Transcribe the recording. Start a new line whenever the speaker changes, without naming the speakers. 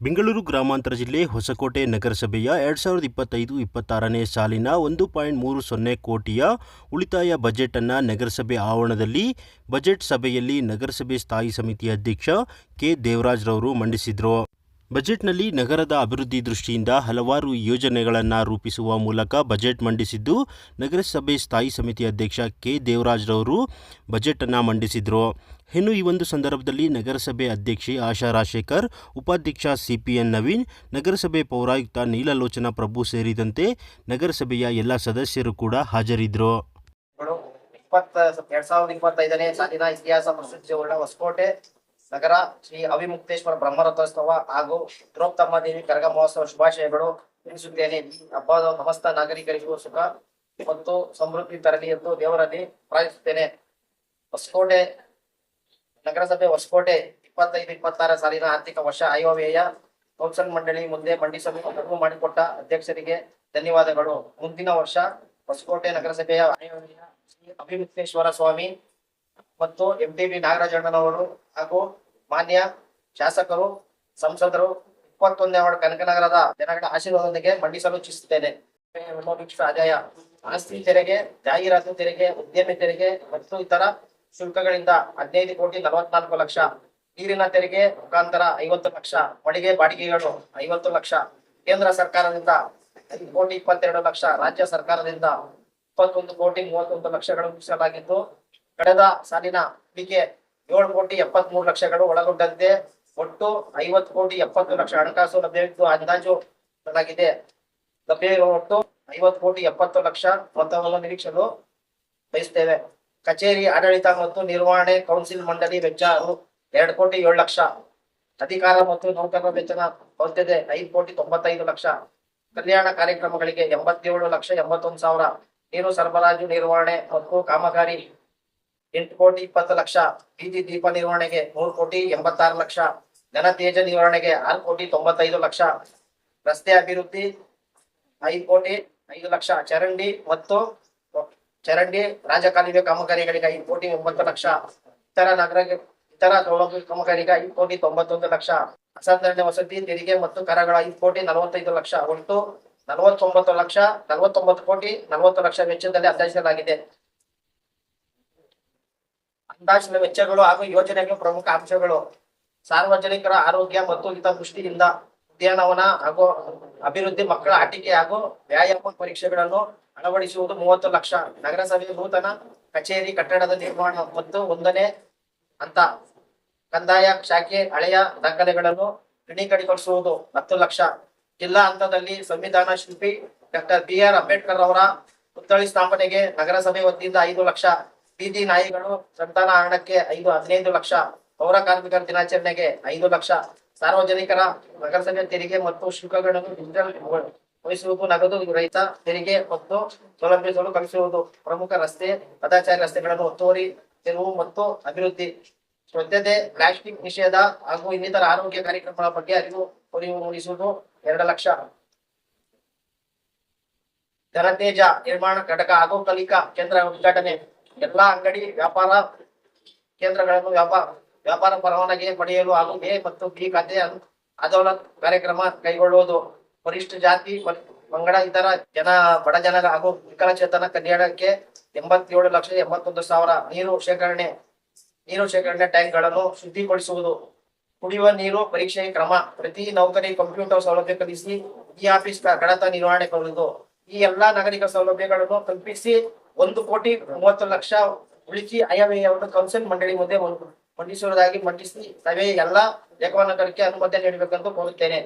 ಬೆಂಗಳೂರು ಗ್ರಾಮಾಂತರ ಜಿಲ್ಲೆ ಹೊಸಕೋಟೆ ನಗರಸಭೆಯ ಎರಡು ಸಾವಿರದ ಇಪ್ಪತ್ತೈದು ಇಪ್ಪತ್ತಾರನೇ ಸಾಲಿನ ಒಂದು ಪಾಯಿಂಟ್ ಮೂರು ಸೊನ್ನೆ ಕೋಟಿಯ ಉಳಿತಾಯ ಬಜೆಟನ್ನು ನಗರಸಭೆ ಆವರಣದಲ್ಲಿ ಬಜೆಟ್ ಸಭೆಯಲ್ಲಿ ನಗರಸಭೆ ಸ್ಥಾಯಿ ಸಮಿತಿ ಅಧ್ಯಕ್ಷ ಕೆ ದೇವರಾಜ್ರವರು ಮಂಡಿಸಿದರು. ಬಜೆಟ್ನಲ್ಲಿ ನಗರದ ಅಭಿವೃದ್ಧಿ ದೃಷ್ಟಿಯಿಂದ ಹಲವಾರು ಯೋಜನೆಗಳನ್ನು ರೂಪಿಸುವ ಮೂಲಕ ಬಜೆಟ್ ಮಂಡಿಸಿದ್ದು, ನಗರಸಭೆ ಸ್ಥಾಯಿ ಸಮಿತಿ ಅಧ್ಯಕ್ಷ ಕೆ. ದೇವರಾಜ್ರವರು ಬಜೆಟನ್ನು ಮಂಡಿಸಿದರು. ಇನ್ನು ಈ ಒಂದು ಸಂದರ್ಭದಲ್ಲಿ ನಗರಸಭೆ ಅಧ್ಯಕ್ಷೆ ಆಶಾ ರಾಜಶೇಖರ್, ಉಪಾಧ್ಯಕ್ಷ ಸಿಪಿಎನ್ ನವೀನ್, ನಗರಸಭೆ ಪೌರಾಯುಕ್ತ ನೀಲಲೋಚನಾ ಪ್ರಭು ಸೇರಿದಂತೆ ನಗರಸಭೆಯ ಎಲ್ಲ ಸದಸ್ಯರು ಕೂಡ ಹಾಜರಿದ್ದರು
ಇಪ್ಪತ್ತ, ಎರಡ್ ಸಾವಿರದ ಇಪ್ಪತ್ತೈದನೇ ಸಾಲಿನ ಇತಿಹಾಸ ಪ್ರಸಿದ್ಧಿ ಹೊಸಕೋಟೆ ನಗರ ಶ್ರೀ ಅವಿಮುಕ್ತೇಶ್ವರ ಬ್ರಹ್ಮರಥೋತ್ಸವ ಹಾಗೂ ದ್ರೌಪದಮ್ಮ ದೇವಿ ಕರಗ ಮಹೋತ್ಸವ ಶುಭಾಶಯಗಳು ತಿಳಿಸುತ್ತೇನೆ. ಹಬ್ಬದ ಸಮಸ್ತ ನಾಗರಿಕರಿಗೂ ಸುಖ ಮತ್ತು ಸಮೃದ್ಧಿ ತರಲಿ ಎಂದು ದೇವರಲ್ಲಿ ಪ್ರಾರ್ಥಿಸುತ್ತೇನೆ. ಹೊಸಕೋಟೆ, ನಗರಸಭೆ ಹೊಸಕೋಟೆ ಇಪ್ಪತ್ತೈದು, ಇಪ್ಪತ್ತಾರ ಸಾಲಿನ ಆರ್ಥಿಕ ವರ್ಷ ಆಯವ್ಯಯ ಕೌನ್ಸಿಲ್ ಮಂಡಳಿ ಮುಂದೆ ಮಂಡಿಸಲು ಅನುವು ಮಾಡಿಕೊಟ್ಟ ಅಧ್ಯಕ್ಷರಿಗೆ ಧನ್ಯವಾದಗಳು. ಮುಂದಿನ ವರ್ಷ ಹೊಸಕೋಟೆ ನಗರಸಭೆಯ ಅಭಿಮುಕ್ತೇಶ್ವರ ಸ್ವಾಮಿ ಮತ್ತು ಎಂ ಟಿ ನಾಗರಾಜಣ್ಣನವರು ಹಾಗೂ ಮಾನ್ಯ ಶಾಸಕರು, ಸಂಸದರು, ಇಪ್ಪತ್ತೊಂದನೇ ವಾರ್ಡ್ ಕನಕನಗರದ ಜನಗಳ ಆಶೀರ್ವಾದದೊಂದಿಗೆ ಮಂಡಿಸಲು ಇಚ್ಛಿಸುತ್ತೇನೆ. ಆದಾಯ, ಆಸ್ತಿ ತೆರಿಗೆ, ಜಾಹೀರಾತು ತೆರಿಗೆ, ಉದ್ಯಮಿ ತೆರಿಗೆ ಮತ್ತು ಇತರ ಶುಲ್ಕಗಳಿಂದ ಹದಿನೈದು ಕೋಟಿ ನಲವತ್ನಾಲ್ಕು ಲಕ್ಷ, ನೀರಿನ ತೆರಿಗೆ ಮುಖಾಂತರ ಐವತ್ತು ಲಕ್ಷ, ಮಳಿಗೆ ಬಾಡಿಗೆಗಳು ಐವತ್ತು ಲಕ್ಷ, ಕೇಂದ್ರ ಸರ್ಕಾರದಿಂದ ಐದು ಕೋಟಿ ಇಪ್ಪತ್ತೆರಡು ಲಕ್ಷ, ರಾಜ್ಯ ಸರ್ಕಾರದಿಂದ ಇಪ್ಪತ್ತೊಂದು ಕೋಟಿ ಮೂವತ್ತೊಂದು ಲಕ್ಷಗಳು ಮೀಸಲಾಗಿದ್ದು ಕಳೆದ ಸಾಲಿನ ಹೂಡಿಕೆ ಏಳು ಕೋಟಿ ಎಪ್ಪತ್ಮೂರು ಲಕ್ಷಗಳು ಒಳಗೊಂಡಂತೆ. ಒಟ್ಟು ಐವತ್ತು ಕೋಟಿ ಎಪ್ಪತ್ತು ಲಕ್ಷ ಹಣಕಾಸು ಲಭ್ಯವಿದ್ದು ಅಂದಾಜು ಮಾಡಲಾಗಿದೆ ಲಭ್ಯವಿರುವ ಒಟ್ಟು ಐವತ್ತು ಕೋಟಿ ಎಪ್ಪತ್ತು ಲಕ್ಷ ಮೊತ್ತವನ್ನು ನಿರೀಕ್ಷಲು ಬಯಸ್ತೇವೆ ಕಚೇರಿ, ಆಡಳಿತ ಮತ್ತು ನಿರ್ವಹಣೆ ಕೌನ್ಸಿಲ್ ಮಂಡಳಿ ವೆಚ್ಚ ಎರಡು ಕೋಟಿ ಏಳು ಲಕ್ಷ. ಅಧಿಕಾರ ಮತ್ತು ನೌಕರರ ವೆಚ್ಚನ ಹೊಂದಿದೆ ಐದು ಕೋಟಿ ತೊಂಬತ್ತೈದು ಲಕ್ಷ. ಕಲ್ಯಾಣ ಕಾರ್ಯಕ್ರಮಗಳಿಗೆ ಎಂಬತ್ತೇಳು ಲಕ್ಷ ಎಂಬತ್ತೊಂದು ಸಾವಿರ. ನೀರು ಸರಬರಾಜು, ನಿರ್ವಹಣೆ ಮತ್ತು ಕಾಮಗಾರಿ ಎಂಟು ಕೋಟಿ ಇಪ್ಪತ್ತು ಲಕ್ಷ ಬೀದಿ ದೀಪ ನಿರ್ವಹಣೆಗೆ ಮೂರು ಕೋಟಿ ಎಂಬತ್ತಾರು ಲಕ್ಷ ಘನ ತೇಜ ನಿರ್ವಹಣೆಗೆ ಆರು ಕೋಟಿ ತೊಂಬತ್ತೈದು ಲಕ್ಷ, ರಸ್ತೆ ಅಭಿವೃದ್ಧಿ ಐದು ಕೋಟಿ ಐದು ಲಕ್ಷ, ಚರಂಡಿ ಮತ್ತು ಚರಂಡಿ ರಾಜಕಾಲುವೆ ಕಾಮಗಾರಿಗಳಿಗೆ ಐದು ಕೋಟಿ ಒಂಬತ್ತು ಲಕ್ಷ, ಇತರ ನಗರ ಇತರ ಸೌಲಭ್ಯ ಕಾಮಗಾರಿಗೆ ಐದು ಕೋಟಿ ತೊಂಬತ್ತೊಂದು ಲಕ್ಷ, ಅಸಾಧಾರಣ ವಸತಿ, ತೆರಿಗೆ ಮತ್ತು ಕರಗಳ ಐದು ಕೋಟಿ ನಲವತ್ತೈದು ಲಕ್ಷ, ಒಟ್ಟು ನಲವತ್ತೊಂಬತ್ತು ಲಕ್ಷ, ನಲವತ್ತೊಂಬತ್ತು ಕೋಟಿ ನಲವತ್ತು ಲಕ್ಷ ವೆಚ್ಚದಲ್ಲಿ ಅಂದಾಜಿಸಲಾಗಿದೆ. ಅಂದಾಜಿನ ವೆಚ್ಚಗಳು ಹಾಗೂ ಯೋಜನೆಗಳು ಪ್ರಮುಖ ಅಂಶಗಳು. ಸಾರ್ವಜನಿಕರ ಆರೋಗ್ಯ ಮತ್ತು ಹಿತದೃಷ್ಟಿಯಿಂದ ಉದ್ಯಾನವನ ಹಾಗೂ ಅಭಿವೃದ್ಧಿ ಮಕ್ಕಳ ಆಟಿಕೆ ಹಾಗೂ ವ್ಯಾಯಾಮ ಪರೀಕ್ಷೆಗಳನ್ನು ಅಳವಡಿಸುವುದು ಮೂವತ್ತು ಲಕ್ಷ. ನಗರಸಭೆ ನೂತನ ಕಚೇರಿ ಕಟ್ಟಡದ ನಿರ್ಮಾಣ ಮತ್ತು ಒಂದನೇ ಹಂತ. ಕಂದಾಯ ಶಾಖೆ ಹಳೆಯ ದಾಖಲೆಗಳನ್ನು ದೃಢೀಕರಿಸಿಕೊಳ್ಳುವುದು ಹತ್ತು ಲಕ್ಷ. ಜಿಲ್ಲಾ ಹಂತದಲ್ಲಿ ಸಂವಿಧಾನ ಶಿಲ್ಪಿ ಡಾಕ್ಟರ್ ಬಿ ಆರ್ ಅಂಬೇಡ್ಕರ್ ಅವರ ಪುತ್ಥಳಿ ಸ್ಥಾಪನೆಗೆ ನಗರಸಭೆ ವತಿಯಿಂದ ಐದು ಲಕ್ಷ. ಬೀದಿ ನಾಯಿಗಳು ಸಂತಾನ ಹರಣಕ್ಕೆ ಐದು, ಹದಿನೈದು ಲಕ್ಷ, ಪೌರ ಕಾರ್ಮಿಕರ ದಿನಾಚರಣೆಗೆ ಐದು ಲಕ್ಷ. ಸಾರ್ವಜನಿಕರ ನಗರಸಭೆ ತೆರಿಗೆ ಮತ್ತು ಶುಲ್ಕಗಳನ್ನು ಡಿಜಿಟಲ್ ವಹಿಸುವುದು ನಗದು ರೈತ ತೆರಿಗೆ ಮತ್ತು ಸೌಲಭ್ಯಗಳು ಕಲಿಸುವುದು ಪ್ರಮುಖ ರಸ್ತೆ, ಪದಾಚಾರಿ ರಸ್ತೆಗಳನ್ನು ಒತ್ತುವರಿ ತೆರವು ಮತ್ತು ಅಭಿವೃದ್ಧಿ. ಸ್ವಚ್ಛತೆ ಪ್ಲಾಸ್ಟಿಕ್ ನಿಷೇಧ ಹಾಗೂ ಇನ್ನಿತರ ಆರೋಗ್ಯ ಕಾರ್ಯಕ್ರಮಗಳ ಬಗ್ಗೆ ಅರಿವು ಅರಿವು ಮೂಡಿಸುವುದು ಎರಡು ಲಕ್ಷ. ಜನತೇಜ ನಿರ್ಮಾಣ ಘಟಕ ಹಾಗೂ ಕಲಿಕಾ ಕೇಂದ್ರ ಉದ್ಘಾಟನೆ. ಎಲ್ಲಾ ಅಂಗಡಿ ವ್ಯಾಪಾರ ಕೇಂದ್ರಗಳನ್ನು ವ್ಯಾಪಾರ ವ್ಯಾಪಾರ ಪರವಾನಗಿ ಪಡೆಯಲು ಹಾಗೂ ಎ ಮತ್ತು ಬಿ ಖಾತೆ ಅದೌಲತ್ ಕಾರ್ಯಕ್ರಮ ಕೈಗೊಳ್ಳುವುದು. ವರಿಷ್ಠ ಜಾತಿ ಮತ್ತು ಪಂಗಡ ಇತರ ಜನ, ಬಡ ಜನರ ಹಾಗೂ ವಿಕಲಚೇತನ ಕಲ್ಯಾಣಕ್ಕೆ ಎಂಬತ್ತೇಳು ಲಕ್ಷ ಎಂಬತ್ತೊಂದು ಸಾವಿರ ನೀರು ಶೇಖರಣೆ ನೀರು ಶೇಖರಣೆ ಟ್ಯಾಂಕ್ಗಳನ್ನು ಶುದ್ಧಿಗೊಳಿಸುವುದು. ಕುಡಿಯುವ ನೀರು ಪರೀಕ್ಷೆ ಕ್ರಮ, ಪ್ರತಿ ನೌಕರಿ ಕಂಪ್ಯೂಟರ್ ಸೌಲಭ್ಯ ಕಲಿಸಿ ಈ ಆಫೀಸ್ ಕಡತ ನಿರ್ವಹಣೆ ಕೊಡುವುದು ಈ ಎಲ್ಲಾ ನಾಗರಿಕ ಸೌಲಭ್ಯಗಳನ್ನು ಕಲ್ಪಿಸಿ ಒಂದು ಕೋಟಿ ಮೂವತ್ತು ಲಕ್ಷ ಉಳಿಸಿ ಆಯವ್ಯಯವನ್ನು ಕೌನ್ಸಿಲ್ ಮಂಡಳಿ ಮುಂದೆ ಮಂಡಿಸುವುದಾಗಿ ಮಂಡಿಸಿ ಸಭೆಯ ಎಲ್ಲಾ ಲೇಖನಗಳಿಗೆ ಅನುಮತಿ ನೀಡಬೇಕೆಂದು ಕೋರುತ್ತೇನೆ.